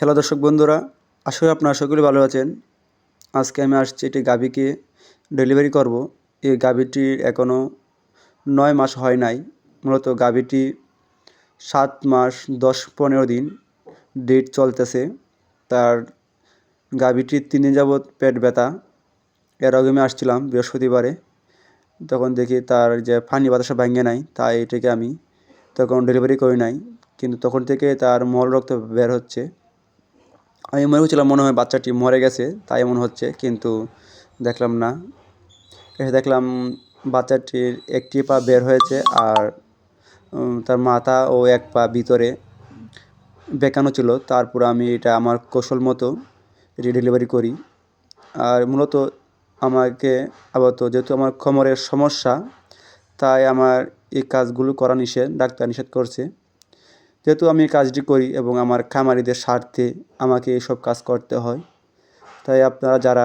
Hello দর্শক বন্ধুরা, আশা করি আপনারা সকলে ভালো আছেন। আজকে আমি আসছি একটি গাভীকে ডেলিভারি করব। এই গাভীটির এখনও নয় মাস হয় নাই। মূলত গাভীটি সাত মাস, দশ, পনেরো দিন ডেট চলতেছে। তার গাভীটির তিন দিন যাবৎ পেট ব্যথা। এর আগে আমি আসছিলাম বৃহস্পতিবারে। তখন দেখি তার যে ফানি বাতাসা ভাঙে নাই, তাই এটাকে আমি তখন ডেলিভারি করি নাই। কিন্তু তখন থেকে তার মল রক্ত বের হচ্ছে। আমি মনে করছিলাম মনে হয় বাচ্চাটি মরে গেছে, তাই এমন হচ্ছে, কিন্তু দেখলাম না। এসে দেখলাম বাচ্চাটির একটি পা বের হয়েছে আর তার মাথা ও এক পা ভিতরে বেঁকানো ছিল। তারপর আমি এটা আমার কৌশল মতো এটি ডেলিভারি করি। আর মূলত আমাকে আপাতত যেহেতু আমার কোমরের সমস্যা, তাই আমার এই কাজগুলো করা নিষেধ, ডাক্তার নিষেধ করছে। যেহেতু আমি এই কাজটি করি এবং আমার খামারিদের স্বার্থে আমাকে এইসব কাজ করতে হয়, তাই আপনারা যারা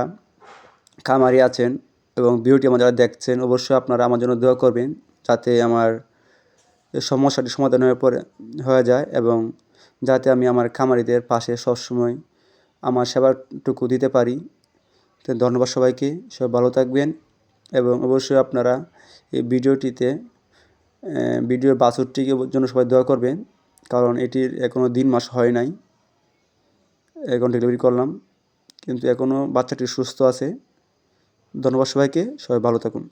খামারি আছেন এবং বিউটি আমার যারা দেখছেন, অবশ্যই আপনারা আমার জন্য দোয়া করবেন যাতে আমার সমস্যাটি সমাধান হয়ে পড়ে, হয়ে যায় এবং যাতে আমি আমার খামারিদের পাশে সবসময় আমার সেবাটুকু দিতে পারি। তো ধন্যবাদ সবাইকে, সবাই ভালো থাকবেন এবং অবশ্যই আপনারা এই ভিডিওটিতে ভিডিওর বাছুরটিকে জন্য সবাই দোয়া করবেন। কারণ এটির এখনও দিন মাস হয় নাই। এখন ডেলিভারি করলাম। কিন্তু এখনও বাচ্চাটি সুস্থ আছে। ধন্যবাদ সবাইকে। সবাই ভালো থাকুন।